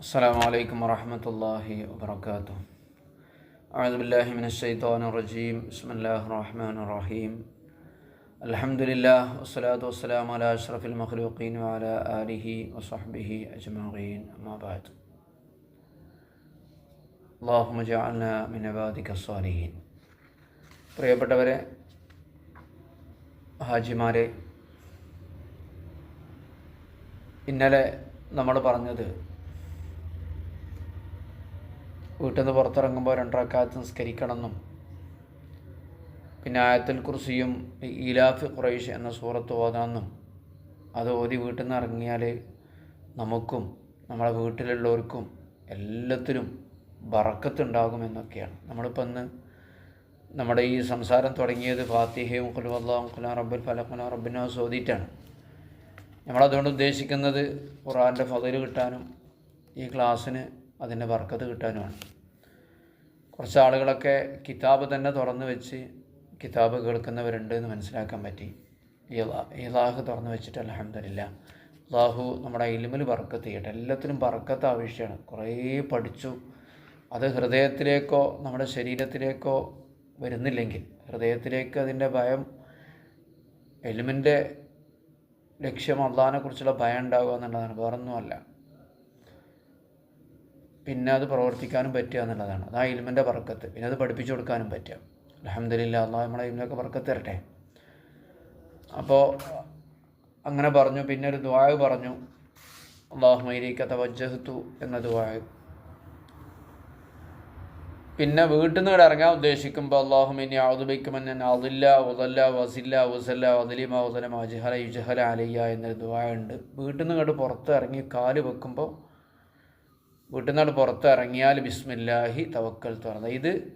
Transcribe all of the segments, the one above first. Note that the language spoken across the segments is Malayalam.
السلام عليكم ورحمة الله وبركاته أعوذ بالله من الشيطان الرجيم بسم الله الرحمن الرحيم الحمد لله والصلاة والسلام على أشرف المخلوقين وعلى آله وصحبه أجمعين أما بعد اللهم اجعلنا من عبادك الصالحين പ്രിയപ്പെട്ടവരെ ഹാജിമാരെ ഇന്നലെ നമ്മൾ പറഞ്ഞത് വീട്ടിൽ നിന്ന് പുറത്തിറങ്ങുമ്പോൾ രണ്ടറക്കാലത്ത് നിസ്കരിക്കണമെന്നും പിന്നെ ആയത്തിൽ കുറിസിയും ഇലാഫ് ഖുറൈഷ് എന്ന സൂറത്ത് ഓതാമെന്നും അത് ഓതി വീട്ടിൽ നിന്ന് ഇറങ്ങിയാൽ നമുക്കും നമ്മളെ വീട്ടിലുള്ളവർക്കും എല്ലാത്തിനും ബറക്കത്തുണ്ടാകുമെന്നൊക്കെയാണ് നമ്മളിപ്പോൾ ഇന്ന് നമ്മുടെ ഈ സംസാരം തുടങ്ങിയത് ഫാത്തിഹയും ഖുലുവല്ലാഹും ഖുലാ റബ്ബുൽ ഫലഖുല റബ്ബിനാസ് ഓതിയിട്ടാണ്. നമ്മളതുകൊണ്ട് ഉദ്ദേശിക്കുന്നത് ഖുറാന്റെ ഫതിൽ കിട്ടാനും ഈ ക്ലാസ്സിന് അതിന്റെ ബർക്കത്ത് കിട്ടാനുമാണ്. കുറച്ച് ആളുകളൊക്കെ കിതാബ് തന്നെ തുറന്നു വെച്ച് കിതാബ് കേൾക്കുന്നവരുണ്ട് എന്ന് മനസ്സിലാക്കാൻ പറ്റി. ഇലാഹ് തുറന്നു വെച്ചിട്ട് അലഹമില്ല അള്ളാഹു നമ്മുടെ ഇലിമിൽ ബർക്കത്ത് ചെയ്യട്ടെ. എല്ലാത്തിനും ബർക്കത്ത് ആവശ്യമാണ്. കുറേ പഠിച്ചു. അത് ഹൃദയത്തിലേക്കോ നമ്മുടെ ശരീരത്തിലേക്കോ വരുന്നില്ലെങ്കിൽ ഹൃദയത്തിലേക്ക് അതിന്റെ ഭയം എലിമിന്റെ ലക്ഷ്യം അള്ളഹാനെക്കുറിച്ചുള്ള ഭയം ഉണ്ടാകുക എന്നുള്ളതാണ്. വേറൊന്നുമല്ല. പിന്നെ അത് പ്രവർത്തിക്കാനും പറ്റുക എന്നുള്ളതാണ്. അത് ആ ഇൽമിന്റെ പറക്കത്ത്. പിന്നെ അത് പഠിപ്പിച്ചു കൊടുക്കാനും പറ്റുക. അലഹമ്മദില്ല അള്ളാഹ് നമ്മളെ ഇൽമിനൊക്കെ പറക്കത്ത് തരട്ടെ. അപ്പോൾ അങ്ങനെ പറഞ്ഞു. പിന്നെ ഒരു ദ്വായ് പറഞ്ഞു. അള്ളാഹു മൈലേക്ക് തവജ്ജഹത്തു എന്ന ദ്വായ് പിന്നെ വീട്ടിൽ നിന്ന് ഇറങ്ങാൻ ഉദ്ദേശിക്കുമ്പോൾ അള്ളാഹുമിനി ഔദുബൈക്കുമെന്ന് അതില്ല ഉദല്ല വസില്ല ഉസല്ല വദലിമ ഉദലമ ജഹല യുജഹല അലയ്യ എന്നൊരു ദ്വായുണ്ട് വീട്ടിൽ നിന്ന് ഇങ്ങോട്ട് പുറത്ത് ഇറങ്ങി കാൽ വെക്കുമ്പോൾ വീട്ടിൽ നിന്നാണ് പുറത്ത് ഇറങ്ങിയാൽ ബിസ്മില്ലാഹി തവക്കൽ തുറന്നത് ഇത്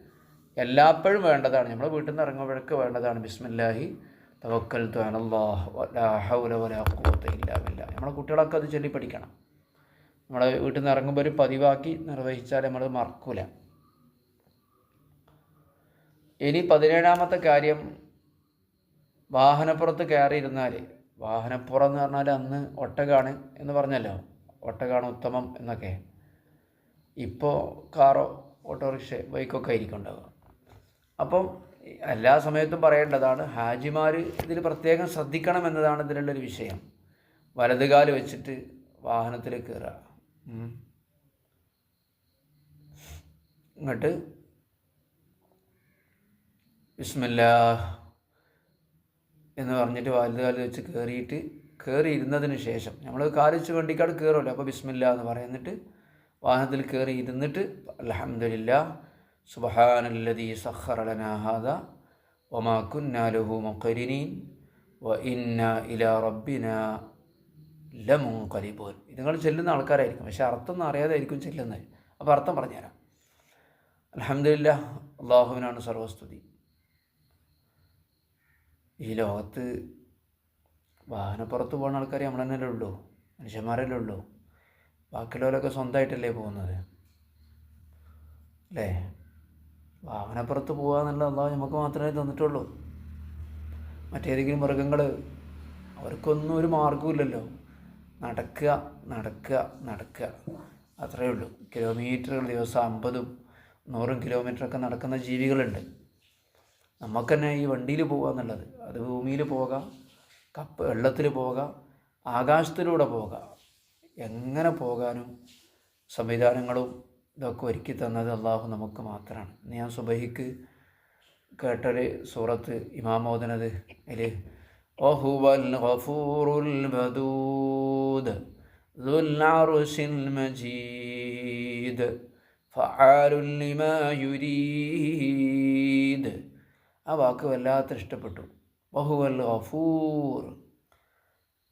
എല്ലാപ്പോഴും വേണ്ടതാണ്. നമ്മൾ വീട്ടിൽ നിന്ന് ഇറങ്ങുമ്പോഴൊക്കെ വേണ്ടതാണ് ബിസ്മില്ലാഹി തവക്കൽ തോന്നുന്നില്ല നമ്മളെ കുട്ടികളൊക്കെ അത് ചൊല്ലി പഠിക്കണം. നമ്മൾ വീട്ടിൽ നിന്ന് ഇറങ്ങുമ്പോൾ ഒരു പതിവാക്കി നിർവഹിച്ചാൽ നമ്മൾ മറക്കൂല. ഇനി പതിനേഴാമത്തെ കാര്യം വാഹനപ്പുറത്ത് കയറിയിരുന്നാൽ വാഹനപ്പുറം എന്ന് പറഞ്ഞാൽ അന്ന് ഒട്ടകാണ് എന്ന് പറഞ്ഞല്ലോ. ഒട്ടകാണ് ഉത്തമം എന്നൊക്കെ. ഇപ്പോൾ കാറോ ഓട്ടോറിക്ഷ ബൈക്കൊക്കെ ആയിരിക്കും ഉണ്ടാവുക അപ്പം എല്ലാ സമയത്തും പറയേണ്ടതാണ് ഹാജിമാർ ഇതിൽ പ്രത്യേകം ശ്രദ്ധിക്കണം എന്നതാണ് ഇതിലുള്ളൊരു വിഷയം. വലതുകാൽ വെച്ചിട്ട് വാഹനത്തിൽ കയറുക. എന്നിട്ട് വിസ്മില്ല എന്ന് പറഞ്ഞിട്ട് വലുതുകാൽ വെച്ച് കയറിയിട്ട് കയറി ഇരുന്നതിന് ശേഷം നമ്മൾ കാലിച്ച് വണ്ടിക്കാട് കയറുമല്ലോ അപ്പോൾ ബിസ്മില്ല എന്ന് പറയുന്നിട്ട് വാഹനത്തിൽ കയറി ഇരുന്നിട്ട് അലഹമില്ല സുബഹാനല്ലതി സഹറലനാഹാദ ഒമാ കുന്നാലുഹു മൊക്കരിനീൻ വ ഇന്ന ഇല റബ്ബിന ലമുൻകലിബോൻ ഇത് നിങ്ങൾ ചെല്ലുന്ന ആൾക്കാരായിരിക്കും പക്ഷേ അർത്ഥമൊന്നും അറിയാതായിരിക്കും ചെല്ലുന്നത്. അപ്പോൾ അർത്ഥം പറഞ്ഞുതരാം. അലഹമില്ല അള്ളാഹുവിനാണ് സർവസ്തുതി. ഈ ലോകത്ത് വാഹനപ്പുറത്ത് പോകുന്ന ആൾക്കാർ നമ്മളെന്നല്ലേ ഉള്ളൂ? മനുഷ്യന്മാരല്ലേ ഉള്ളൂ? ബാക്കിയുള്ളവരൊക്കെ സ്വന്തമായിട്ടല്ലേ പോകുന്നത്? അല്ലേ? വാഹനപ്പുറത്ത് പോകുക എന്നുള്ള നമുക്ക് മാത്രമേ തന്നിട്ടുള്ളൂ. മറ്റേതെങ്കിലും മൃഗങ്ങൾ അവർക്കൊന്നും ഒരു മാർഗവുമില്ലല്ലോ നടക്കുക നടക്കുക നടക്കുക. അത്രയേ ഉള്ളൂ. കിലോമീറ്ററുകൾ ദിവസം അമ്പതും നൂറും കിലോമീറ്ററൊക്കെ നടക്കുന്ന ജീവികളുണ്ട്. നമുക്ക് തന്നെ ഈ വണ്ടിയിൽ പോകുക എന്നുള്ളത്. അത് ഭൂമിയിൽ പോകാം കപ്പ് വെള്ളത്തിൽ പോകാം ആകാശത്തിലൂടെ പോകാം. എങ്ങനെ പോകാനും സംവിധാനങ്ങളും ഇതൊക്കെ ഒരുക്കി തന്നത് അള്ളാഹു നമുക്ക് മാത്രമാണ്. ഇന്ന് ഞാൻ സുബഹിക്ക് കേട്ടൊരു സൂറത്ത് ഇമാമോദനത് അതിൽ ഓഹുവൽ ഗഫൂറുൽ മജീദ് ഫആലുൽ ലിമാ യുരീദ് ആ വാക്ക് വല്ലാത്ത ഇഷ്ടപ്പെട്ടു. ബഹുവൽ ഗഫൂർ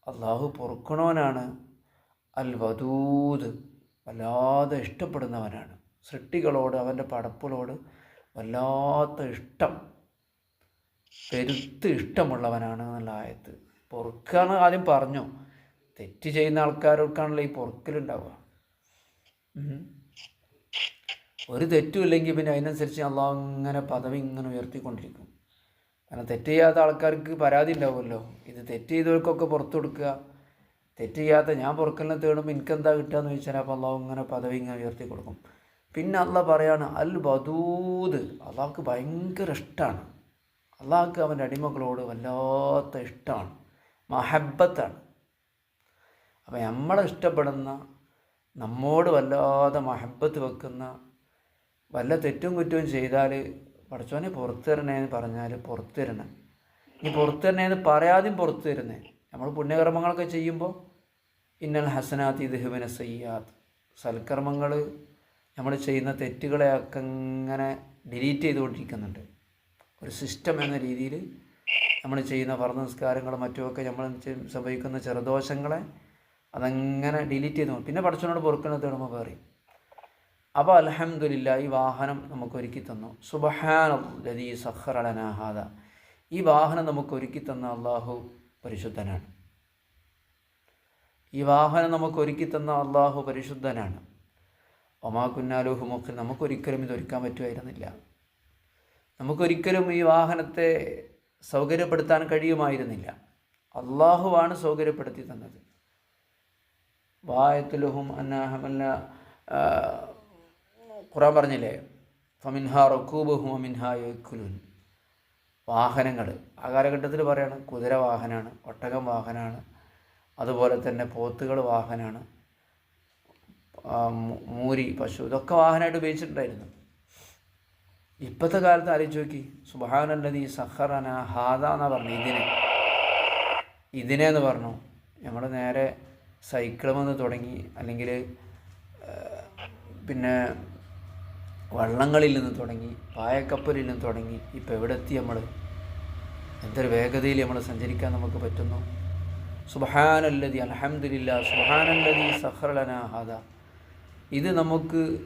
അള്ളാഹു പൊറുക്കണവനാണ് അൽ വദൂദ് വല്ലാതെ ഇഷ്ടപ്പെടുന്നവനാണ്. സൃഷ്ടികളോട് അവന്റെ പടപ്പുകളോട് വല്ലാത്ത ഇഷ്ടം. പെരുത്ത് ഇഷ്ടമുള്ളവനാണ് എന്നുള്ള ആയത്ത്. പൊറുക്കാണ് ആദ്യം പറഞ്ഞു. തെറ്റ് ചെയ്യുന്ന ആൾക്കാർക്കാണല്ലോ ഈ പൊറുക്കലുണ്ടാവുക. ഒരു തെറ്റും ഇല്ലെങ്കിൽ പിന്നെ അതിനനുസരിച്ച് അള്ളാഹു അങ്ങനെ പദവി ഇങ്ങനെ ഉയർത്തിക്കൊണ്ടിരിക്കും. കാരണം തെറ്റ് ചെയ്യാത്ത ആൾക്കാർക്ക് പരാതി ഉണ്ടാവുമല്ലോ. ഇത് തെറ്റ് ചെയ്തവർക്കൊക്കെ പുറത്തു കൊടുക്കുക. തെറ്റ് ചെയ്യാത്ത ഞാൻ പൊറുക്കലിനെ തേടുമ്പോൾ എനിക്കെന്താ കിട്ടുക എന്ന് ചോദിച്ചാൽ അപ്പോൾ അള്ളാഹു ഇങ്ങനെ പദവി ഇങ്ങനെ ഉയർത്തി കൊടുക്കും. പിന്നെ അള്ളാഹ് പറയാണ് അൽ ബദൂദ് അള്ളാഹ്ക്ക് ഭയങ്കര ഇഷ്ടമാണ് അള്ളാഹ്ക്ക് അവന്റെ അടിമകളോട് വല്ലാത്ത ഇഷ്ടമാണ് മഹബത്താണ്. അപ്പം നമ്മളെ ഇഷ്ടപ്പെടുന്ന നമ്മോട് വല്ലാതെ മഹബത്ത് വെക്കുന്ന വല്ല തെറ്റും കുറ്റവും ചെയ്താൽ പഠിച്ചോനെ പുറത്തു തരണേ എന്ന് പറഞ്ഞാൽ പുറത്തു തരണം. ഇനി പുറത്തു തരണേന്ന് പറയാതെയും പുറത്തു തരുന്നേ. നമ്മൾ പുണ്യകർമ്മങ്ങളൊക്കെ ചെയ്യുമ്പോൾ ഇന്നൽ ഹസനാത്ത് ഇദ്ഹുബിന സയ്യാത്ത്. സൽക്കർമ്മങ്ങൾ നമ്മൾ ചെയ്യുന്ന തെറ്റുകളെ ഒക്കെ ഇങ്ങനെ ഡിലീറ്റ് ചെയ്തുകൊണ്ടിരിക്കുന്നുണ്ട്. ഒരു സിസ്റ്റം എന്ന രീതിയിൽ നമ്മൾ ചെയ്യുന്ന വർണ നിസ്കാരങ്ങളും മറ്റുമൊക്കെ നമ്മൾ സംഭവിക്കുന്ന ചെറുദോഷങ്ങളെ അതങ്ങനെ ഡിലീറ്റ് ചെയ്തു പിന്നെ പഠിച്ചവനോട് പൊറുക്കുന്നത് നമ്മൾ പറയും അപ്പോൾ അലഹമില്ല ഈ വാഹനം നമുക്ക് ഒരുക്കി തന്നു സുബഹാനീ സഹറലനാഹാദ ഈ വാഹനം നമുക്ക് ഒരുക്കി തന്ന അള്ളാഹു പരിശുദ്ധനാണ്. ഈ വാഹനം നമുക്ക് ഒരുക്കി തന്ന അള്ളാഹു പരിശുദ്ധനാണ്. ഒമാ കുന്നാലോഹുമൊക്കെ നമുക്കൊരിക്കലും ഇത് ഒരുക്കാൻ പറ്റുമായിരുന്നില്ല. നമുക്കൊരിക്കലും ഈ വാഹനത്തെ സൗകര്യപ്പെടുത്താൻ കഴിയുമായിരുന്നില്ല. അള്ളാഹുവാണ് സൗകര്യപ്പെടുത്തി തന്നത്. വായത്തുലഹും അന്നാഹമല്ല ഖുറാൻ പറഞ്ഞില്ലേ? ഫമിൻഹ റക്കൂബുഹും അമിൻഹ യുൻ വാഹനങ്ങൾ ആ കാലഘട്ടത്തിൽ പറയാണ് കുതിര വാഹനമാണ് ഒട്ടകം വാഹനമാണ് അതുപോലെ തന്നെ പോത്തുകൾ വാഹനമാണ് മൂരി പശു ഇതൊക്കെ വാഹനമായിട്ട് ഉപയോഗിച്ചിട്ടുണ്ടായിരുന്നു. ഇപ്പോഴത്തെ കാലത്ത് ആലോചിച്ച് നോക്കി. സുബാനല്ലതി സഹറന ഹാദ എന്ന് പറഞ്ഞു ഇതിനെ. ഇതിനെ എന്ന് പറഞ്ഞു. നമ്മൾ നേരെ സൈക്കിളുമെന്ന് തുടങ്ങി. അല്ലെങ്കിൽ പിന്നെ വള്ളങ്ങളിൽ നിന്ന് തുടങ്ങി. പായക്കപ്പലിൽ നിന്ന് തുടങ്ങി. ഇപ്പോൾ എവിടെ എത്തി നമ്മൾ എന്തൊരു വേഗതയിൽ നമ്മൾ സഞ്ചരിക്കാൻ നമുക്ക് പറ്റുന്നു? സുബഹാനല്ലതി അലഹമില്ല സുബഹാനല്ലതി സഹറലന ഹാദ. ഇത് നമുക്ക്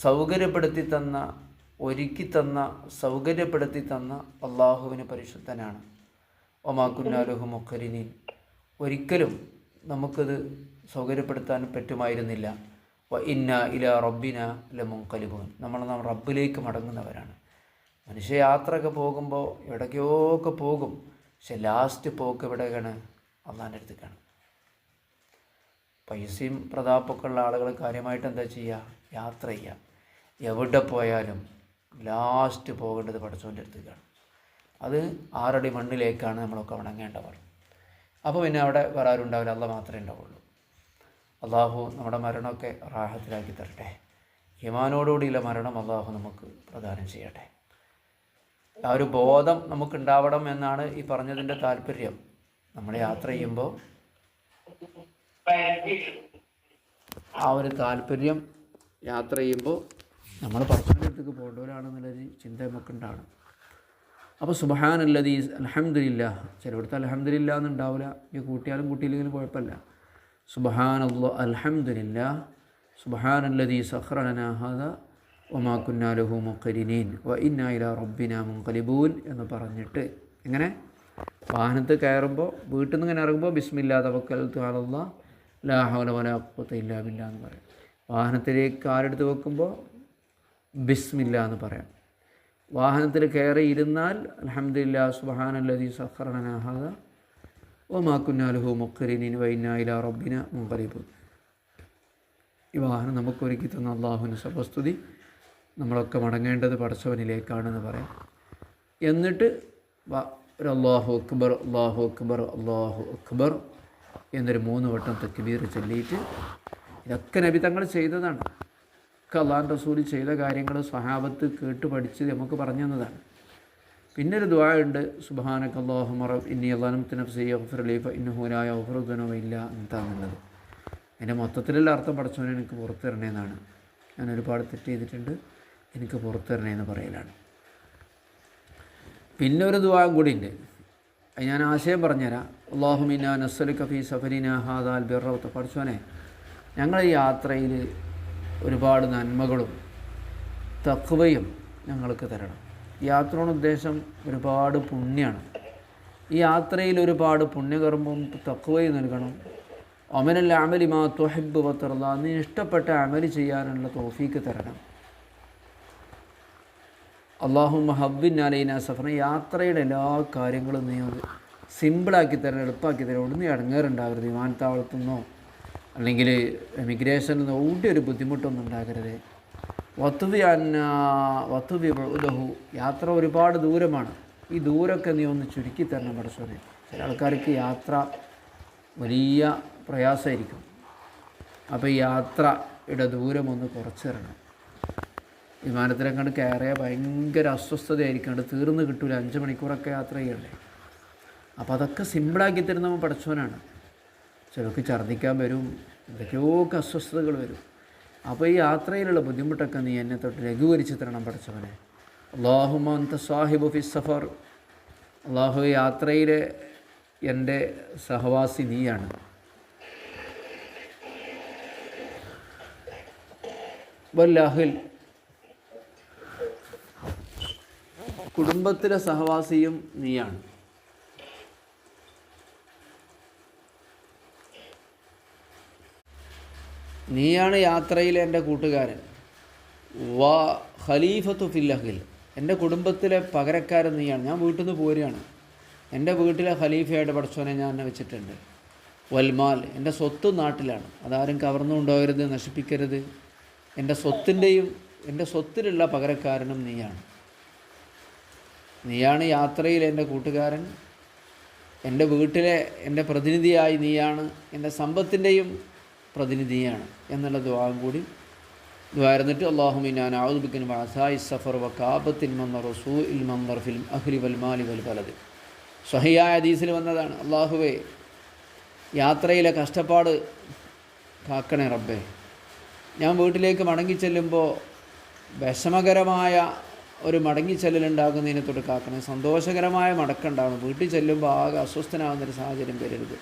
സൗകര്യപ്പെടുത്തി തന്ന ഒരുക്കി തന്ന സൗകര്യപ്പെടുത്തി തന്ന അള്ളാഹുവിന് പരിശുദ്ധനാണ്. ഒമാക്കുന്നാലുഹു മുഖരിനീൻ. ഒരിക്കലും നമുക്കത് സൗകര്യപ്പെടുത്താൻ പറ്റുമായിരുന്നില്ല. ഇന്ന ഇല റബ്ബിന ലമുങ്കലിബുൻ നമ്മൾ നാം റബ്ബിലേക്ക് മടങ്ങുന്നവരാണ്. മനുഷ്യയാത്രയൊക്കെ പോകുമ്പോൾ എവിടേക്കോ ഒക്കെ പോകും. പക്ഷെ ലാസ്റ്റ് പോക്ക് എവിടെയാണ്? അള്ളാന്റെ അടുത്തേക്കാണ് പൈസയും പ്രതാപമൊക്കെ ആളുകൾ കാര്യമായിട്ട് എന്താ ചെയ്യുക യാത്ര ചെയ്യുക എവിടെ പോയാലും ലാസ്റ്റ് പോകേണ്ടത് പഠിച്ചവന്റെ അടുത്തേക്കാണ് അത് ആറടി മണ്ണിലേക്കാണ് നമ്മളൊക്കെ ഉണങ്ങേണ്ടവർ അപ്പോൾ പിന്നെ അവിടെ വേറെ ആരും ഉണ്ടാവില്ല. മാത്രമേ ഉണ്ടാവുള്ളൂ. അള്ളാഹു നമ്മുടെ മരണമൊക്കെ റാഹത്തിലാക്കി തരട്ടെ. ഹിമാനോടുകൂടിയുള്ള മരണം അള്ളാഹു നമുക്ക് പ്രദാനം ചെയ്യട്ടെ. ആ ഒരു ബോധം നമുക്കുണ്ടാവണം എന്നാണ് ഈ പറഞ്ഞതിന്റെ താല്പര്യം. നമ്മൾ യാത്ര ചെയ്യുമ്പോൾ ആ ഒരു താല്പര്യം യാത്ര ചെയ്യുമ്പോൾ നമ്മൾ പർസണൽ അടുത്തേക്ക് പോകേണ്ടവരാണെന്നുള്ളൊരു ചിന്ത നമുക്കുണ്ടാവണം. അപ്പോൾ ഈ അലഹമില്ല ചിലയിടത്ത് അലഹമില്ല എന്നുണ്ടാവില്ല ഈ കൂട്ടിയാലും കൂട്ടിയില്ലെങ്കിലും കുഴപ്പമില്ല. സുബഹാനല്ലോ അലഹമില്ല സുബഹാനല്ലത് ഈ ഒമാ കുന്നാലുഹു മുക്കരിനീൻ വ ഇന്നായില റബ്ബിന മുങ്കലിബൂൻ എന്ന് പറഞ്ഞിട്ട് എങ്ങനെ വാഹനത്ത് കയറുമ്പോൾ വീട്ടിൽ നിന്ന് ഇങ്ങനെ ഇറങ്ങുമ്പോൾ ബിസ്മില്ലാ തവക്കൽ താലുള്ള ലാഹോല വലാഖത്ത് ഇല്ലാ എന്ന് പറയും. വാഹനത്തിലേക്ക് കാലെടുത്ത് വെക്കുമ്പോൾ ബിസ്മില്ല എന്ന് പറയാം. വാഹനത്തിൽ കയറി ഇരുന്നാൽ അലഹമില്ല സുബഹാനല്ലതി സഹറനാഹാദ ഒമാക്കുന്നാലുഹു മുക്കരിനീൻ വൈനായില റബ്ബിന മുങ്കലിബൂൻ ഈ വാഹനം നമുക്ക് ഒരുക്കി തന്ന അള്ളാഹുവിന് സർവസ്തുതി നമ്മളൊക്കെ മടങ്ങേണ്ടത് പടച്ചവനിലേക്കാണെന്ന് പറയാം. എന്നിട്ട് ഒരു അള്ളാഹു അക്ബർ അള്ളാഹു അക്ബർ അള്ളാഹു അക്ബർ എന്നൊരു മൂന്ന് വട്ടം തക്ബീർ ചൊല്ലിയിട്ട് ഇതൊക്കെ നബി തങ്ങൾ ചെയ്തതാണ്. ഒക്കെ അള്ളാൻ റസൂൽ ചെയ്ത കാര്യങ്ങൾ സ്വഹാബത്ത് കേട്ട് പഠിച്ച് നമുക്ക് പറഞ്ഞു തന്നതാണ്. പിന്നെ ഒരു ദുആ ഉണ്ട് സുബാനക്ക് അള്ളാഹു മറബ് ഇന്നി അള്ളാഹും നഫ്സി ഇന്ന ലീഫ ഇന്നുഹൂലായ ഒഫറുദ്ദനോ ഇല്ല എന്താണെന്നുള്ളത് അതിന്റെ മൊത്തത്തിലുള്ള അർത്ഥം പഠിച്ചവനെ എനിക്ക് പുറത്തിറങ്ങിയതാണ് ഞാൻ ഒരുപാട് തെറ്റ് ചെയ്തിട്ടുണ്ട്. എനിക്ക് പുറത്തു തരണേന്ന് പറയലാണ്. പിന്നെ ഒരു ദുവാം കൂടി ഉണ്ട് ഞാൻ ആശയം പറഞ്ഞുതരാം. അള്ളാഹുമിന നസ്സലി കഫി സഫരിന ഹാദാൽ ബിറത്ത് പഠിച്ചോനെ ഞങ്ങൾ ഈ യാത്രയിൽ ഒരുപാട് നന്മകളും തക്വയും ഞങ്ങൾക്ക് തരണം. യാത്രയുടെ ഉദ്ദേശം ഒരുപാട് പുണ്യമാണ് ഈ യാത്രയിൽ ഒരുപാട് പുണ്യകർമ്മവും തക്വയും നൽകണം. അമനല്ല അമലി മാ തൊഹിബ് പത്തറല്ല നീ ഇഷ്ടപ്പെട്ട അമലി ചെയ്യാനുള്ള തോഫീക്ക് തരണം. അള്ളാഹു മഹബിൻ അലൈന സഫറിന് യാത്രയുടെ എല്ലാ കാര്യങ്ങളും നീ സിമ്പിളാക്കി തരണം എളുപ്പമാക്കി തരണം. ഒന്നും ഇടങ്ങേറുണ്ടാകരുത് വിമാനത്താവളത്തുനിന്നോ അല്ലെങ്കിൽ എമിഗ്രേഷനിൽ നിന്നോ ഊട്ടി ഒരു ബുദ്ധിമുട്ടൊന്നും ഉണ്ടാകരുത്. വത്തുവി അന്ന വത്തുവി ഉദഹു. യാത്ര ഒരുപാട് ദൂരമാണ്. ഈ ദൂരമൊക്കെ നീ ഒന്ന് ചുരുക്കി തരണം പടച്ചോനെ. ചില ആൾക്കാർക്ക് യാത്ര വലിയ പ്രയാസമായിരിക്കും. അപ്പോൾ യാത്രയുടെ ദൂരം ഒന്ന് കുറച്ച് തരണം വിമാനത്തിലൊക്കെ കണ്ട് കയറിയാൽ ഭയങ്കര അസ്വസ്ഥതയായിരിക്കും. കണ്ട് തീർന്ന് കിട്ടൂല. അഞ്ച് മണിക്കൂറൊക്കെ യാത്ര ചെയ്യണ്ടേ? അപ്പോൾ അതൊക്കെ സിമ്പിളാക്കി തരുന്നവൻ പഠിച്ചവനാണ്. ചിലർക്ക് ഛർദ്ദിക്കാൻ വരും. എന്തൊക്കെയോക്കെ അസ്വസ്ഥതകൾ വരും. അപ്പോൾ ഈ യാത്രയിലുള്ള ബുദ്ധിമുട്ടൊക്കെ നീ എന്നെ തൊട്ട് ലഘൂകരിച്ച് തരണം പഠിച്ചവനെ. അള്ളാഹുമന്ത സാഹിബ് ഫി സഫർ. അള്ളാഹു യാത്രയിലെ എന്റെ സഹവാസി നീയാണ്. വല്ലാഹിൽ കുടുംബത്തിലെ സഹവാസിയും നീയാണ്. നീയാണ് യാത്രയിലെ എന്റെ കൂട്ടുകാരൻ. വ ഖലീഫത്തു ഫില്ലഹിൽ എന്റെ കുടുംബത്തിലെ പകരക്കാരൻ നീയാണ്. ഞാൻ വീട്ടിൽ നിന്ന് പോരുകയാണ്. എന്റെ വീട്ടിലെ ഖലീഫയായിട്ട് പഠിച്ചവനെ ഞാൻ എന്നെ വെച്ചിട്ടുണ്ട്. വൽമാൽ എന്റെ സ്വത്ത് നാട്ടിലാണ്. അതാരും കവർന്നു കൊണ്ടുപോകരുത് നശിപ്പിക്കരുത്. എന്റെ സ്വത്തിന്റെയും എന്റെ സ്വത്തിലുള്ള പകരക്കാരനും നീയാണ്. നീയാണ് യാത്രയിൽ എന്റെ കൂട്ടുകാരൻ. എന്റെ വീട്ടിലെ എന്റെ പ്രതിനിധിയായി നീയാണ്. എന്റെ സമ്പത്തിന്റെയും പ്രതിനിധിയാണ് എന്നുള്ള ദ്വാരം കൂടി ദ്വാരുന്നിട്ട് അള്ളാഹുമി ഞാൻ ആവുദിപ്പിക്കൻ വാസായി സഫർ വ കാബത്തിൻ മന്ദർ സൂ ഇൽ മന്ദർ ഫിൽ അഹ്ലി വൽ മാലി വൽ പലത് സഹിയായ ഹദീസിൽ വന്നതാണ് അള്ളാഹുവേ യാത്രയിലെ കഷ്ടപ്പാട് കാക്കണേ റബ്ബേ. ഞാൻ വീട്ടിലേക്ക് മടങ്ങിച്ചെല്ലുമ്പോൾ വിഷമകരമായ ഒരു മടങ്ങിച്ചെല്ലലുണ്ടാകുന്നതിനെ തൊട്ട് കാക്കണം. സന്തോഷകരമായ മടക്കുണ്ടാവണം. വീട്ടിൽ ചെല്ലുമ്പോൾ ആകെ അസ്വസ്ഥനാകുന്നൊരു സാഹചര്യം വരരുത്.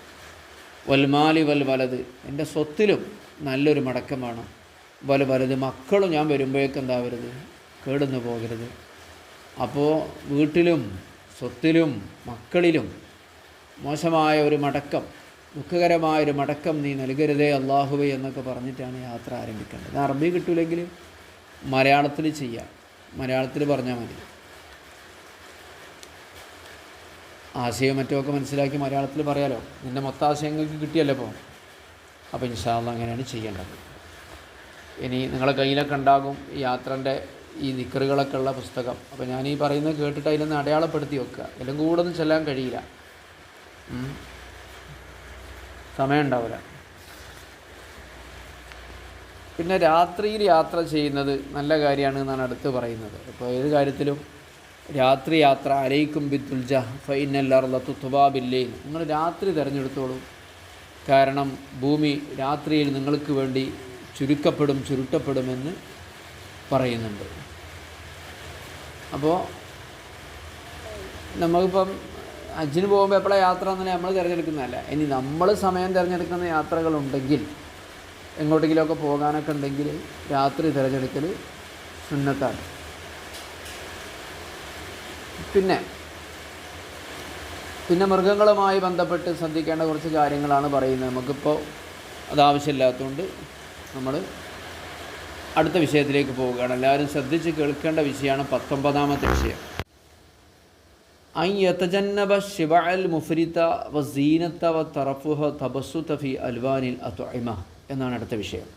വൽമാലി വൽ വലത്. എന്റെ സ്വത്തിലും നല്ലൊരു മടക്കം വേണം. വലത്. മക്കളും ഞാൻ വരുമ്പോഴേക്കും എന്താവരുത് കേടുന്നു പോകരുത്. അപ്പോൾ വീട്ടിലും സ്വത്തിലും മക്കളിലും മോശമായ ഒരു മടക്കം ദുഃഖകരമായ ഒരു മടക്കം നീ നൽകരുതേ അള്ളാഹുവേ എന്നൊക്കെ പറഞ്ഞിട്ടാണ് യാത്ര ആരംഭിക്കേണ്ടത്. അറബി കിട്ടൂലെങ്കിൽ മലയാളത്തിൽ ചെയ്യാം. മലയാളത്തിൽ പറഞ്ഞാൽ മതി. ആശയം മറ്റുമൊക്കെ മനസ്സിലാക്കി മലയാളത്തിൽ പറയാലോ. നിന്റെ മൊത്തം ആശയങ്ങൾക്ക് കിട്ടിയല്ലോ അപ്പോൾ അപ്പോൾ ഇൻഷാല്ല അങ്ങനെയാണ് ചെയ്യേണ്ടത്. ഇനി നിങ്ങളെ കയ്യിലൊക്കെ ഉണ്ടാകും യാത്രന്റെ ഈ നിക്കറുകളൊക്കെ ഉള്ള പുസ്തകം. അപ്പോൾ ഞാൻ ഈ പറയുന്നത് കേട്ടിട്ട് അതിലൊന്ന് അടയാളപ്പെടുത്തി വെക്കുക. എല്ലാം കൂടെ ഒന്നും ചെല്ലാൻ കഴിയില്ല. സമയം ഉണ്ടാവില്ല. പിന്നെ രാത്രിയിൽ യാത്ര ചെയ്യുന്നത് നല്ല കാര്യമാണ് എന്നാണ് അടുത്ത് പറയുന്നത്. അപ്പോൾ ഏത് കാര്യത്തിലും രാത്രി യാത്ര അലൈക്കും ബിത്തുൽജ ഫൈനല്ലർല തുത്തുബാബില്ലേ നിങ്ങൾ രാത്രി തിരഞ്ഞെടുത്തോളൂ. കാരണം ഭൂമി രാത്രിയിൽ നിങ്ങൾക്ക് വേണ്ടി ചുരുക്കപ്പെടും ചുരുട്ടപ്പെടുമെന്ന് പറയുന്നുണ്ട്. അപ്പോൾ നമുക്കിപ്പം അജിന് പോകുമ്പോൾ എപ്പോഴാണ് യാത്ര എന്നല്ല നമ്മൾ തിരഞ്ഞെടുക്കുന്നതല്ല. ഇനി നമ്മൾ സമയം തിരഞ്ഞെടുക്കുന്ന യാത്രകളുണ്ടെങ്കിൽ എങ്ങോട്ടെങ്കിലുമൊക്കെ പോകാനൊക്കെ ഉണ്ടെങ്കിൽ രാത്രി തിരഞ്ഞെടുക്കൽ സുന്നത്താണ്. പിന്നെ പിന്നെ മൃഗങ്ങളുമായി ബന്ധപ്പെട്ട് ശ്രദ്ധിക്കേണ്ട കുറച്ച് കാര്യങ്ങളാണ് പറയുന്നത്. നമുക്കിപ്പോൾ അത് ആവശ്യമില്ലാത്തതുകൊണ്ട് നമ്മൾ അടുത്ത വിഷയത്തിലേക്ക് പോവുകയാണ്. എല്ലാവരും ശ്രദ്ധിച്ച് കേൾക്കേണ്ട വിഷയമാണ് പത്തൊമ്പതാമത്തെ വിഷയം. ഐ യഥജന്നബ ശിവ ഷിബഅൽ മുഫരിത വ സീനത്ത വ തറഫുഹ തബസ്സുത ഫി അൽവാനിൽ അത്വഇമ. എന്നാണ് അടുത്ത വിഷയം.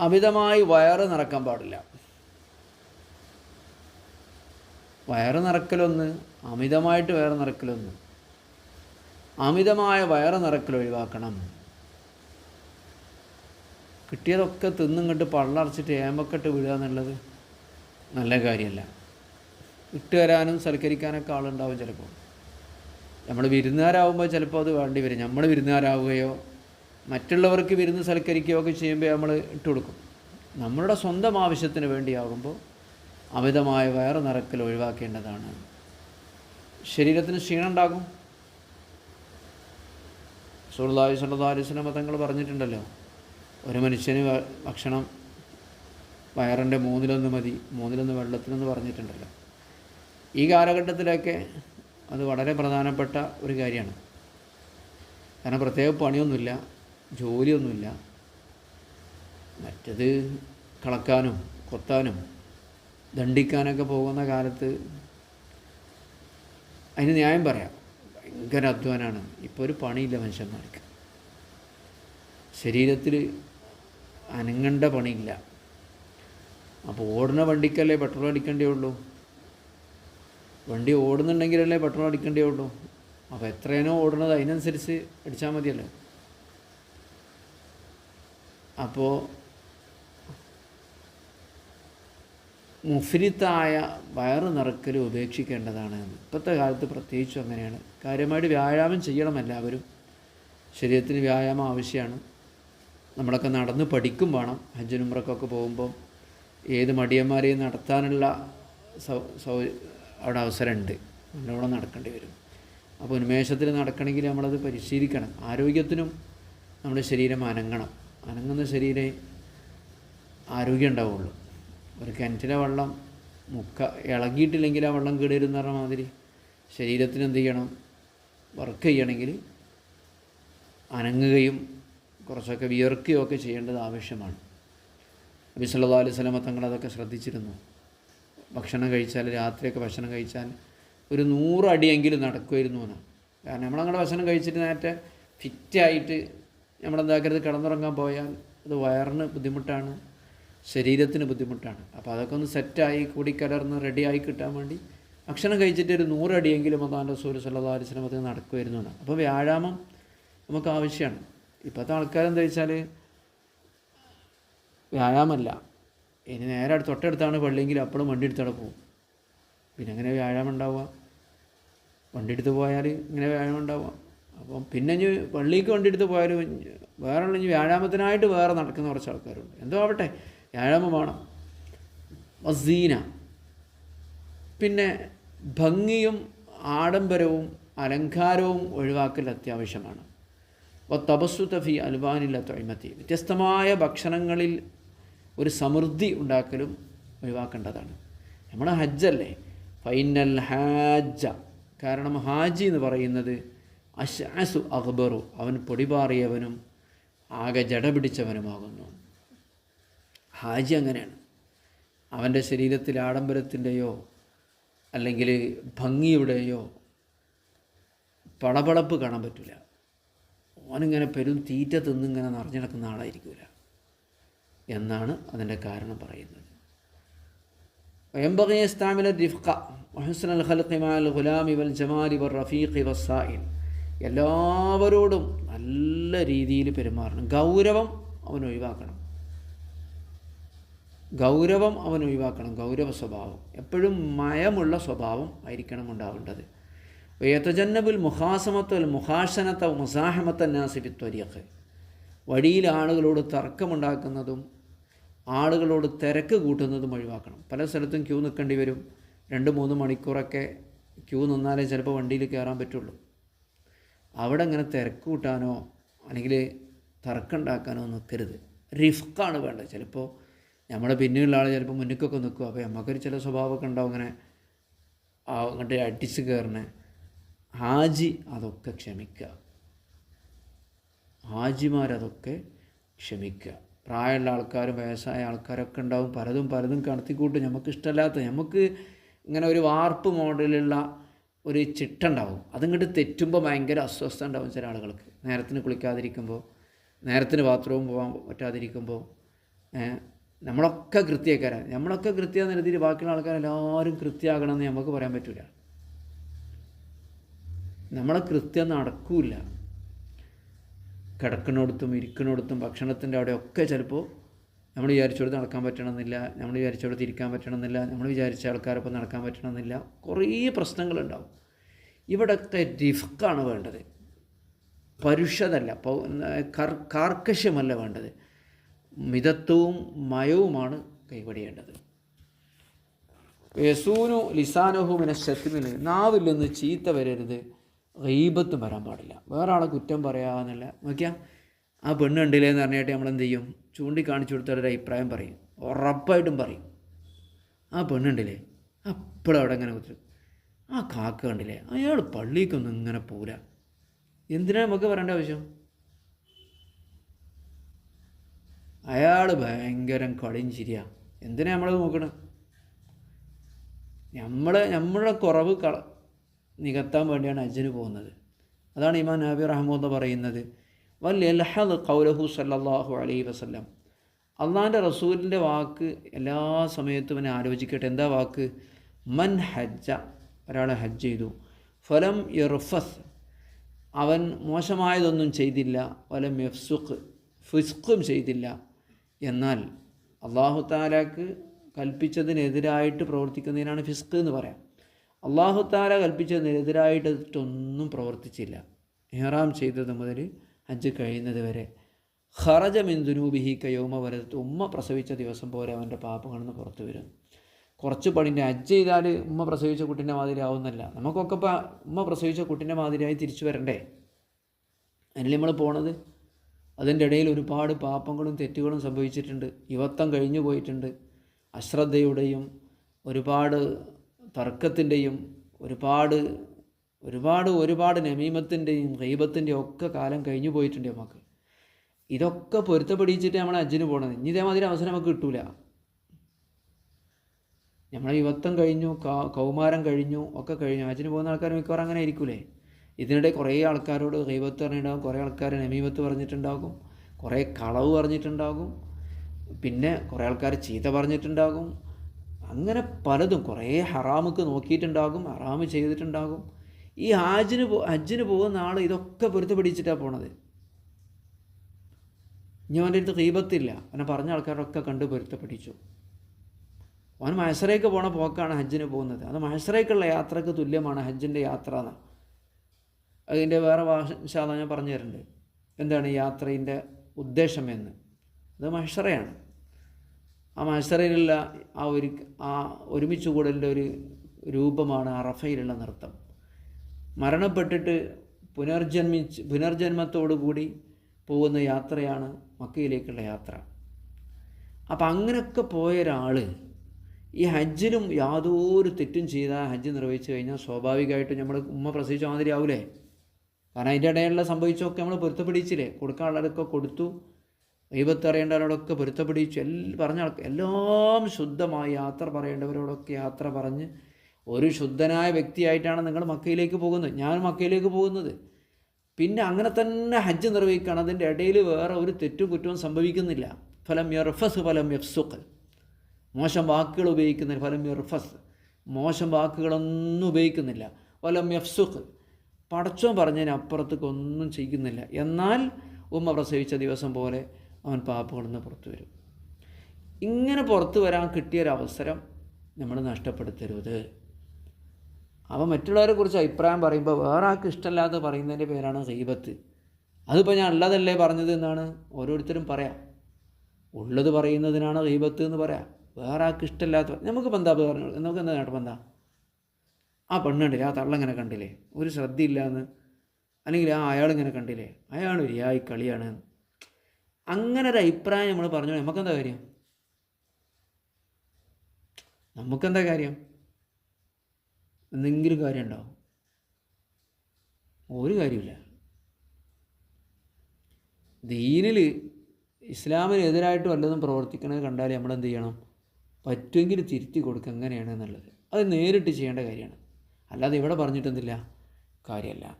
അമിതമായി വയറ് നിറക്കാൻ പാടില്ല. വയറ് നിറക്കലൊന്ന് അമിതമായിട്ട് വയറ് നിറക്കലൊന്ന് അമിതമായ വയറ് നിറക്കൽ ഒഴിവാക്കണം. കിട്ടിയതൊക്കെ തിന്നിങ്ങോട്ട് പള്ളറച്ചിട്ട് ഏമ്പക്കെട്ട് വിടുക എന്നുള്ളത് നല്ല കാര്യമല്ല ഇട്ട് വരാനും സൽക്കരിക്കാനൊക്കെ ആളുണ്ടാവും ചിലപ്പോൾ. നമ്മൾ വിരുന്നുകാരാകുമ്പോൾ ചിലപ്പോൾ അത് വേണ്ടി വരും. നമ്മൾ വിരുന്നുകാരാവുകയോ മറ്റുള്ളവർക്ക് വിരുന്ന് സൽക്കരിക്കുകയൊക്കെ ചെയ്യുമ്പോൾ നമ്മൾ ഇട്ട് കൊടുക്കും. നമ്മളുടെ സ്വന്തം ആവശ്യത്തിന് വേണ്ടിയാകുമ്പോൾ അമിതമായ വയറ് നിറക്കൽ ഒഴിവാക്കേണ്ടതാണ്. ശരീരത്തിന് ക്ഷീണം ഉണ്ടാകും. സുഹൃദായി മതങ്ങൾ തങ്ങൾ പറഞ്ഞിട്ടുണ്ടല്ലോ ഒരു മനുഷ്യന് ഭക്ഷണം വയറിന്റെ മൂന്നിലൊന്ന് മതി മൂന്നിലൊന്ന് വെള്ളത്തിലൊന്ന് പറഞ്ഞിട്ടുണ്ടല്ലോ. ഈ കാലഘട്ടത്തിലൊക്കെ അത് വളരെ പ്രധാനപ്പെട്ട ഒരു കാര്യമാണ്. കാരണം പ്രത്യേക പണിയൊന്നുമില്ല. ജോലിയൊന്നുമില്ല. മറ്റത് കളക്കാനും കൊത്താനും ദണ്ഡിക്കാനൊക്കെ പോകുന്ന കാലത്ത് അതിന് ന്യായം പറയാം. ഭയങ്കര അധ്വാനമാണ് ഇപ്പോൾ ഒരു പണിയില്ല മനുഷ്യന്മാർക്ക്. ശരീരത്തിൽ അനങ്ങേണ്ട പണിയില്ല. അപ്പോൾ ഓടുന്ന വണ്ടിക്കല്ലേ പെട്രോൾ അടിക്കേണ്ടേ ഉള്ളൂ? വണ്ടി ഓടുന്നുണ്ടെങ്കിലല്ലേ പെട്രോൾ അടിക്കേണ്ടേ ഉള്ളൂ? അപ്പോൾ എത്രയാണോ ഓടുന്നത് അതിനനുസരിച്ച് അടിച്ചാൽ മതിയല്ലോ. അപ്പോൾ മുഫ്രിത്തായ വയറ് നിറക്കൽ ഉപേക്ഷിക്കേണ്ടതാണ് ഇപ്പോഴത്തെ കാലത്ത് പ്രത്യേകിച്ചും അങ്ങനെയാണ്. കാര്യമായിട്ട് വ്യായാമം ചെയ്യണം എല്ലാവരും. ശരീരത്തിന് വ്യായാമം ആവശ്യമാണ്. നമ്മളൊക്കെ നടന്ന് പഠിക്കും വേണം. ഹജ്ജനുമ്രക്കൊക്കെ പോകുമ്പോൾ ഏത് മടിയന്മാരെയും നടത്താനുള്ള സൗ സൗ അവിടെ അവസരമുണ്ട്. നല്ലോണം നടക്കേണ്ടി വരും. അപ്പോൾ ഉന്മേഷത്തിൽ നടക്കണമെങ്കിൽ നമ്മളത് പരിശീലിക്കണം. ആരോഗ്യത്തിനും നമ്മുടെ ശരീരം അനങ്ങണം. അനങ്ങുന്ന ശരീരമേ ആരോഗ്യം ഉണ്ടാവുള്ളൂ. ഒരു കിണറ്റിലെ വെള്ളം മുക്ക ഇളകിയിട്ടില്ലെങ്കിൽ ആ വെള്ളം കേടുവരുന്ന പറഞ്ഞ മാതിരി ശരീരത്തിന് എന്ത് ചെയ്യണം? വർക്ക് ചെയ്യണമെങ്കിൽ അനങ്ങുകയും കുറച്ചൊക്കെ വിയർക്കുകയും ഒക്കെ ചെയ്യേണ്ടത് ആവശ്യമാണ്. നബി സല്ലല്ലാഹു അലൈഹി വസല്ലമ തങ്ങൾ അതൊക്കെ ശ്രദ്ധിച്ചിരുന്നു. ഭക്ഷണം കഴിച്ചാൽ രാത്രിയൊക്കെ ഭക്ഷണം കഴിച്ചാൽ ഒരു നൂറ് അടിയെങ്കിലും നടക്കുമായിരുന്നു എന്നാണ്. കാരണം നമ്മളങ്ങനെ ഭക്ഷണം കഴിച്ചിട്ട് നേരത്തെ ഫിറ്റായിട്ട് നമ്മളെന്താക്കരുത് കിടന്നുറങ്ങാൻ പോയാൽ അത് വയറിന് ബുദ്ധിമുട്ടാണ് ശരീരത്തിന് ബുദ്ധിമുട്ടാണ്. അപ്പോൾ അതൊക്കെ ഒന്ന് സെറ്റായി കൂടിക്കലർന്ന് റെഡിയായി കിട്ടാൻ വേണ്ടി ഭക്ഷണം കഴിച്ചിട്ട് ഒരു നൂറടിയെങ്കിലും അതാന്റെ അലൈഹി വസല്ലം അത് നടക്കുമായിരുന്നു എന്നാണ്. അപ്പോൾ വ്യായാമം നമുക്ക് ആവശ്യമാണ്. ഇപ്പോഴത്തെ ആൾക്കാരെന്താ വെച്ചാൽ വ്യായാമമല്ല. ഇനി നേരെ തൊട്ടടുത്താണ് പള്ളിയെങ്കിൽ അപ്പോഴും വണ്ടി എടുത്തവിടെ പോകും പിന്നെ എങ്ങനെ വ്യായാമം ഉണ്ടാവുക? വണ്ടി എടുത്ത് പോയാൽ ഇങ്ങനെ വ്യായാമം ഉണ്ടാവുക. അപ്പം പിന്നെ ഇനി പള്ളിക്ക് വണ്ടിയെടുത്ത് പോയാലും വേറെ ഇനി വ്യായാമത്തിനായിട്ട് വേറെ നടക്കുന്ന കുറച്ച് ആൾക്കാരുണ്ട്. എന്തോ ആവട്ടെ വ്യായാമം വേണം. വസീന. പിന്നെ ഭംഗിയും ആഡംബരവും അലങ്കാരവും ഒഴിവാക്കൽ അത്യാവശ്യമാണ്. അപ്പോൾ തപസ്സു തഫി അൽവാനില്ല തൊഴിമത്തി വ്യത്യസ്തമായ ഭക്ഷണങ്ങളിൽ ഒരു സമൃദ്ധി ഉണ്ടാക്കലും ഒഴിവാക്കേണ്ടതാണ്. നമ്മുടെ ഹജ്ജല്ലേ? ഫൈനൽ ഹാജ. കാരണം ഹാജി എന്ന് പറയുന്നത് അശ് അക്ബറു. അവൻ പൊടിപാറിയവനും ആകെ ജട പിടിച്ചവനുമാകുന്നു ഹാജി അങ്ങനെയാണ്. അവന്റെ ശരീരത്തിൽ ആഡംബരത്തിന്റെയോ അല്ലെങ്കിൽ ഭംഗിയുടെയോ പളപളപ്പ് കാണാൻ പറ്റില്ല. ഓനിങ്ങനെ പെരും തീറ്റ തിന്നിങ്ങനെ നിറഞ്ഞു നടക്കുന്ന ആളായിരിക്കില്ല എന്നാണ് അതിന്റെ കാരണം പറയുന്നത്. എംബകയെ സ്ഥാമില റിഫ്ക വഹസൻ അൽ ഖൽഖിമാൽ ഗുലാമി വൽ ജമാലി വർ റഫീഖി വസ്സായിൻ എല്ലാവരോടും നല്ല രീതിയിൽ പെരുമാറണം. ഗൗരവം അവൻ ഒഴിവാക്കണം. ഗൗരവം അവൻ ഒഴിവാക്കണം. ഗൗരവ സ്വഭാവം. എപ്പോഴും മയമുള്ള സ്വഭാവം ആയിരിക്കണം ഉണ്ടാവേണ്ടത്. യത്തജന്നബുൽ മുഹാസമത്തൽ മുഹാസനത്ത മുസാഹമത്ത നാസിബിത്വരിയൊക്കെ വഴിയിൽ ആളുകളോട് തർക്കമുണ്ടാക്കുന്നതും ആളുകളോട് തിരക്ക് കൂട്ടുന്നതും ഒഴിവാക്കണം. പല സ്ഥലത്തും ക്യൂ നിൽക്കേണ്ടി വരും. രണ്ട് മൂന്ന് മണിക്കൂറൊക്കെ ക്യൂ നിന്നാലേ ചിലപ്പോൾ വണ്ടിയിൽ കയറാൻ പറ്റുള്ളൂ. അവിടെ അങ്ങനെ തിരക്ക് കൂട്ടാനോ അല്ലെങ്കിൽ തർക്കം ഉണ്ടാക്കാനോ നിൽക്കരുത്. റിഫ്ക്കാണ് വേണ്ടത്. ചിലപ്പോൾ നമ്മളെ പിന്നെയുള്ള ആൾ ചിലപ്പോൾ മുന്നിക്കൊക്കെ നിൽക്കും. അപ്പോൾ നമുക്കൊരു ചില സ്വഭാവമൊക്കെ ഉണ്ടാവും അങ്ങനെ അങ്ങോട്ട് അടിച്ച് കയറണേ ഹാജി അതൊക്കെ ക്ഷമിക്കുക. ഹാജിമാരതൊക്കെ ക്ഷമിക്കുക. പ്രായമുള്ള ആൾക്കാരും വയസ്സായ ആൾക്കാരൊക്കെ ഉണ്ടാവും. പലതും പലതും നമുക്ക് ഇഷ്ടമല്ലാത്ത നമുക്ക് ഇങ്ങനെ ഒരു വാർപ്പ് മോഡലുള്ള ഒരു ചിട്ടുണ്ടാവും അതിങ്ങോട്ട് തെറ്റുമ്പോൾ ഭയങ്കര അസ്വസ്ഥ ഉണ്ടാവും ചില ആളുകൾക്ക്. നേരത്തിന് കുളിക്കാതിരിക്കുമ്പോൾ നേരത്തിന് ബാത്റൂം പോകാൻ പറ്റാതിരിക്കുമ്പോൾ നമ്മളൊക്കെ കൃത്യക്കാരാണ്. നമ്മളൊക്കെ കൃത്യം എഴുതി ബാക്കിയുള്ള ആൾക്കാരെല്ലാവരും കൃത്യമാകണമെന്ന് നമുക്ക് പറയാൻ പറ്റില്ല നമ്മളെ കൃത്യം നടക്കില്ല കിടക്കുന്നിടത്തും ഇരിക്കുന്നിടത്തും ഭക്ഷണത്തിന്റെ അവിടെയൊക്കെ ചിലപ്പോൾ നമ്മൾ വിചാരിച്ചോടത്ത് നടക്കാൻ പറ്റണമെന്നില്ല നമ്മൾ വിചാരിച്ചോടത്ത് ഇരിക്കാൻ പറ്റണമെന്നില്ല നമ്മൾ വിചാരിച്ച ആൾക്കാരൊപ്പം നടക്കാൻ പറ്റണമെന്നില്ല. കുറേ പ്രശ്നങ്ങളുണ്ടാവും. ഇവിടത്തെ റിഫ്ക്കാണ് വേണ്ടത്. പരുഷതല്ല കാർക്കശ്യമല്ല വേണ്ടത്. മിതത്വവും മയവുമാണ് കൈവടിയേണ്ടത് യസൂനു ലിസാനുഹുമിനെ ശത്രുവിന് നാവിൽ നിന്ന് ചീത്ത വരരുത് ഗീബത്തും വരാൻ പാടില്ല. വേറെ ആളെ കുറ്റം പറയാമെന്നില്ല നോക്കിയാൽ ആ പെണ്ണ് കണ്ടില്ലേ എന്ന് പറഞ്ഞിട്ട് നമ്മൾ എന്ത് ചെയ്യും ചൂണ്ടിക്കാണിച്ചു കൊടുത്തവരുടെ അഭിപ്രായം പറയും. ഉറപ്പായിട്ടും പറയും. ആ പെണ്ണ് കണ്ടില്ലേ? അപ്പോഴും അവിടെ ഇങ്ങനെ കുത്തി ആ കാക്ക കണ്ടില്ലേ? അയാൾ പള്ളിക്കൊന്നും ഇങ്ങനെ പോരാ എന്തിനാ നമുക്ക് പറയേണ്ട ആവശ്യം? അയാൾ ഭയങ്കരം കളിയും ചിരിയാ. എന്തിനാ നമ്മൾ നോക്കണം? നമ്മൾ നമ്മളെ കുറവ് കള നികത്താൻ വേണ്ടിയാണ് ഹജ്ജിന് പോകുന്നത്. അതാണ് ഇമാൻ നബി റഹ്മൂദ് പറയുന്നത്. വൽ എൽഹദ് കൗലഹു സല്ലല്ലാഹു അലൈഹി വസല്ലം. അള്ളാഹിന്റെ റസൂലിന്റെ വാക്ക് എല്ലാ സമയത്തും അവനെ ആലോചിക്കട്ടെ. എന്താ വാക്ക്? മൻ ഹജ്ജ ഒരാൾ ഹജ്ജ് ചെയ്തു. ഫലം യർഫസ് അവൻ മോശമായതൊന്നും ചെയ്തില്ല. ഫലം യഫ്സുഖ് ഫിസ്ഖും ചെയ്തില്ല. എന്നാൽ അള്ളാഹു താലാക്ക് കൽപ്പിച്ചതിനെതിരായിട്ട് പ്രവർത്തിക്കുന്നതിനാണ് ഫിസ്ക് എന്ന് പറയാം. അള്ളാഹു താല കൽപ്പിച്ചതിനെതിരായിട്ടൊന്നും പ്രവർത്തിച്ചില്ല. ഇഹ്റാം ചെയ്തത് മുതൽ ഹജ്ജ് കഴിയുന്നത് വരെ. ഖറജ മിൻ ദുനൂബിഹി കയോമ വരത്ത് ഉമ്മ പ്രസവിച്ച ദിവസം പോലെ അവന്റെ പാപങ്ങളെന്ന് പുറത്തു വരും. കുറച്ച് പണിന്റെ ഹജ്ജ് ചെയ്താൽ ഉമ്മ പ്രസവിച്ച കുട്ടിന്റെ മാതിരി ആവുന്നല്ല. നമുക്കൊക്കെ ഇപ്പോൾ ഉമ്മ പ്രസവിച്ച കുട്ടിന്റെ മാതിരിയായി തിരിച്ചു വരണ്ടേ? അതിൽ നമ്മൾ പോണത്? അതിന്റെ ഇടയിൽ ഒരുപാട് പാപങ്ങളും തെറ്റുകളും സംഭവിച്ചിട്ടുണ്ട്. യുവത്വം കഴിഞ്ഞു പോയിട്ടുണ്ട്. അശ്രദ്ധയുടെയും ഒരുപാട് തർക്കത്തിന്റെയും ഒരുപാട് ഒരുപാട് ഒരുപാട് നമീമത്തിന്റെയും ഹൈബത്തിന്റെയും ഒക്കെ കാലം കഴിഞ്ഞു പോയിട്ടുണ്ട് നമുക്ക്. ഇതൊക്കെ പൊരുത്തപ്പെടിച്ചിട്ട് നമ്മൾ അജ്ജിന് പോകണത് ഇനി ഇതേമാതിരി അവസരം നമുക്ക് കിട്ടൂല. നമ്മളെ യുവത്വം കഴിഞ്ഞു കൗമാരം കഴിഞ്ഞു ഒക്കെ കഴിഞ്ഞു. ഹജ്ജിന് പോകുന്ന ആൾക്കാർ മിക്കവാറും അങ്ങനെ ആയിരിക്കൂലേ? ഇതിനിടെ കുറേ ആൾക്കാരോട് ഹൈബത്ത് പറഞ്ഞിട്ടുണ്ടാകും കുറേ ആൾക്കാർ നമീമത്ത് പറഞ്ഞിട്ടുണ്ടാകും കുറേ കളവ് പറഞ്ഞിട്ടുണ്ടാകും പിന്നെ കുറേ ആൾക്കാർ ചീത്ത പറഞ്ഞിട്ടുണ്ടാകും. അങ്ങനെ പലതും കുറേ ഹറാമുക്ക് നോക്കിയിട്ടുണ്ടാകും ഹറാമ് ചെയ്തിട്ടുണ്ടാകും. ഈ ഹാജിന് പോ ഹജ്ജിന് പോകുന്ന ആൾ ഇതൊക്കെ പൊരുത്തപ്പെടിച്ചിട്ടാണ് പോണത്. ഇനി അവന്റെ അടുത്ത് ഹീബത്തില്ല അവനെ പറഞ്ഞ ആൾക്കാരൊക്കെ കണ്ട് പൊരുത്തപ്പെടിച്ചു അവൻ മഹസറേക്ക് പോണ പോക്കാണ് ഹജ്ജിന് പോകുന്നത്. അത് മഹസറേക്കുള്ള യാത്രയ്ക്ക് തുല്യമാണ് ഹജ്ജിന്റെ യാത്ര എന്ന്. അതിന്റെ വേറെ ഭാഷ ഞാൻ പറഞ്ഞു തരുന്നുണ്ട് എന്താണ് ഈ യാത്രയുടെ ഉദ്ദേശം എന്ന്. അത് മഹസറയാണ് ആ മഹസറയിലുള്ള ആ ഒരു ആ ഒരുമിച്ച് കൂടലിന്റെ ഒരു രൂപമാണ് അറഫയിലുള്ള നൃത്തം. മരണപ്പെട്ടിട്ട് പുനർജന്മിച്ച് പുനർജന്മത്തോടുകൂടി പോകുന്ന യാത്രയാണ് മക്കയിലേക്കുള്ള യാത്ര. അപ്പം അങ്ങനെയൊക്കെ പോയ ഒരാൾ ഈ ഹജ്ജിലും യാതൊരു തെറ്റും ചെയ്താൽ ഹജ്ജ് നിർവഹിച്ചു കഴിഞ്ഞാൽ സ്വാഭാവികമായിട്ടും നമ്മൾ ഉമ്മ പ്രസവിച്ച മാതിരി ആവൂലേ? കാരണം അതിന്റെ ഇടയിലുള്ള സംഭവിച്ചൊക്കെ നമ്മൾ പൊരുത്തപ്പെടിച്ചില്ലേ? കൊടുക്കാനുള്ളവരൊക്കെ കൊടുത്തു ദൈവത്തറിയേണ്ടവരോടൊക്കെ പൊരുത്തപ്പെടിച്ചു എല്ലാം പറഞ്ഞ എല്ലാം ശുദ്ധമായി യാത്ര പറയേണ്ടവരോടൊക്കെ യാത്ര പറഞ്ഞ് ഒരു ശുദ്ധനായ വ്യക്തിയായിട്ടാണ് നിങ്ങൾ മക്കയിലേക്ക് പോകുന്നത്. ഞാൻ മക്കയിലേക്ക് പോകുന്നത്. പിന്നെ അങ്ങനെ തന്നെ ഹജ്ജ് നിർവഹിക്കണം. അതിന്റെ ഇടയിൽ വേറെ ഒരു തെറ്റും കുറ്റവും സംഭവിക്കുന്നില്ല. ഫലം യർഫസ് ഫലം യഫ്സുഖ്. മോശം വാക്കുകൾ ഉപയോഗിക്കുന്നില്ല ഫലം യർഫസ്. മോശം വാക്കുകളൊന്നും ഉപയോഗിക്കുന്നില്ല. ഫലം യഫ്സുഖ്. പടച്ചോ പറഞ്ഞതിന് അപ്പുറത്തേക്ക് ഒന്നും ചെയ്യുന്നില്ല എന്നാൽ ഉമ്മ പ്രസവിച്ച ദിവസം പോലെ അവൻ പാപ്പുകളിൽ നിന്ന് പുറത്തു വരും. ഇങ്ങനെ പുറത്തു വരാൻ കിട്ടിയൊരവസരം നമ്മൾ നഷ്ടപ്പെടുത്തരുത്. അവൻ മറ്റുള്ളവരെ കുറിച്ച് അഭിപ്രായം പറയുമ്പോൾ വേറെ ആൾക്ക് ഇഷ്ടമല്ലാതെ പറയുന്നതിന്റെ പേരാണ് ഗൈബത്ത് അതിപ്പോൾ ഞാൻ അല്ലാതല്ലേ പറഞ്ഞത് എന്നാണ് ഓരോരുത്തരും പറയാം. ഉള്ളത് പറയുന്നതിനാണ് ഗൈബത്ത് എന്ന് പറയാം. വേറെ ആൾക്ക് ഇഷ്ടമില്ലാത്ത നമുക്ക് എന്താ പറഞ്ഞു നമുക്ക് എന്താ നേട്ടം എന്താ? ആ പെണ്ണുണ്ടില്ലേ ആ തള്ളങ്ങനെ കണ്ടില്ലേ? ഒരു ശ്രദ്ധയില്ല എന്ന് അല്ലെങ്കിൽ ആ അയാളിങ്ങനെ കണ്ടില്ലേ? അയാൾ ഒരു യായി കളിയാണ്. അങ്ങനെ ഒരു അഭിപ്രായം നമ്മൾ പറഞ്ഞു നമുക്കെന്താ കാര്യം? നമുക്കെന്താ കാര്യം? എന്തെങ്കിലും കാര്യം ഉണ്ടാവും ഒരു കാര്യമില്ല ദീനിൽ ഇസ്ലാമിന് എതിരായിട്ട് വല്ലതും പ്രവർത്തിക്കണത് കണ്ടാൽ നമ്മൾ എന്ത് ചെയ്യണം? പറ്റുമെങ്കിൽ തിരുത്തി കൊടുക്കുക എങ്ങനെയാണ് എന്നുള്ളത്. അത് നേരിട്ട് ചെയ്യേണ്ട കാര്യമാണ്. അല്ലാതെ ഇവിടെ പറഞ്ഞിട്ടെന്തില്ല കാര്യമല്ല.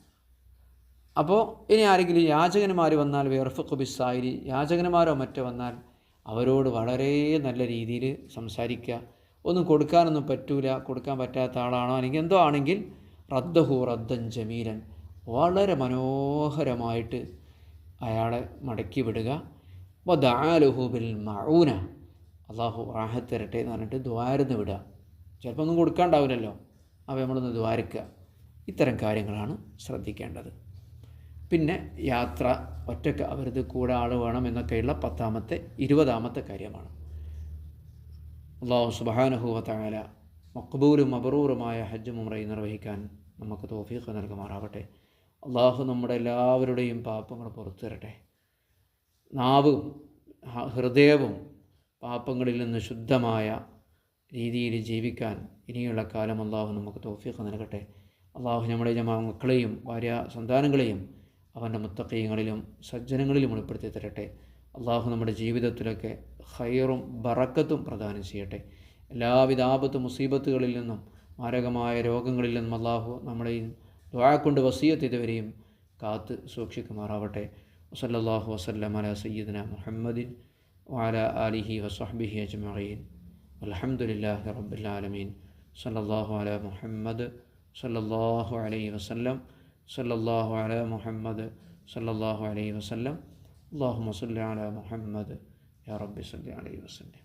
അപ്പോൾ ഇനി ആരെങ്കിലും യാചകന്മാർ വന്നാൽ വേർഫക്ക് ബിസായി യാചകന്മാരോ മറ്റോ വന്നാൽ അവരോട് വളരെ നല്ല രീതിയിൽ സംസാരിക്കുക. ഒന്നും കൊടുക്കാനൊന്നും പറ്റൂല കൊടുക്കാൻ പറ്റാത്ത ആളാണോ? അല്ലെങ്കിൽ എന്തോ ആണെങ്കിൽ റദ്ദഹു റദ്ദൻ ജമീലൻ. വളരെ മനോഹരമായിട്ട് അയാളെ മടക്കി വിടുക. വദാലുഹു ബിൽ മഊന. അള്ളാഹു റാഹത്ത് തരട്ടെ എന്ന് പറഞ്ഞിട്ട് ദ്വാരന്ന് വിടുക. ചിലപ്പോൾ ഒന്നും കൊടുക്കാണ്ടാവില്ലല്ലോ. അപ്പോൾ നമ്മളൊന്ന് ദ്വാരിക്കുക. ഇത്തരം കാര്യങ്ങളാണ് ശ്രദ്ധിക്കേണ്ടത്. പിന്നെ യാത്ര ഒറ്റയ്ക്ക് അവരത് കൂടെ ആൾ വേണം എന്നൊക്കെയുള്ള പത്താമത്തെ ഇരുപതാമത്തെ കാര്യമാണ്. അള്ളാഹു സുബാനുഭൂവത്തായ മക്ബൂലും മബറൂറുമായ ഹജ്ജ് മുമ്രയും നിർവഹിക്കാൻ നമുക്ക് തോഫീഖ് നൽകുമാറാവട്ടെ. അള്ളാഹു നമ്മുടെ എല്ലാവരുടെയും പാപങ്ങൾ പുറത്തു തരട്ടെ നാവും ഹൃദയവും പാപങ്ങളിൽ നിന്ന് ശുദ്ധമായ രീതിയിൽ ജീവിക്കാൻ ഇനിയുള്ള കാലം അള്ളാഹു നമുക്ക് തോഫീഖ് നൽകട്ടെ. അള്ളാഹു നമ്മുടെ ജമാ മക്കളെയും ഭാര്യ സന്താനങ്ങളെയും അവന്റെ മുത്തക്കയങ്ങളിലും സജ്ജനങ്ങളിലും ഉൾപ്പെടുത്തി തരട്ടെ അള്ളാഹു നമ്മുടെ ജീവിതത്തിലൊക്കെ ഹൈറും ബറക്കത്തും പ്രദാനം ചെയ്യട്ടെ. എല്ലാവിധ ആപത്ത് മുസീബത്തുകളിൽ നിന്നും മാരകമായ രോഗങ്ങളിൽ നിന്നും അള്ളാഹു നമ്മളെയും ദ്വാ കൊണ്ട് വസീയത്ത് ഇതുവരെയും കാത്ത് സൂക്ഷിക്കുമാറാവട്ടെ. വസല്ലാഹു വസ്ലം അല സയ്യിദന മുഹമ്മദിൻ വാല അലിഹി വസ്ഹബിഹി അജ്മീൻ അലഹമുല്ലാഹി റബ്ബുലാലമീൻ സല്ലാഹു അല മുഹമ്മദ് സല്ലാഹു അലൈഹി വസല്ലം. സല്ലാഹു അല മുഹമ്മദ് സല്ലാഹു അലൈഹി വസല്ലം. അള്ളാഹു മസല്ലി അല മുഹമ്മദ് യാ റബ്ബി സല്ലി അലൈഹി വസല്ലം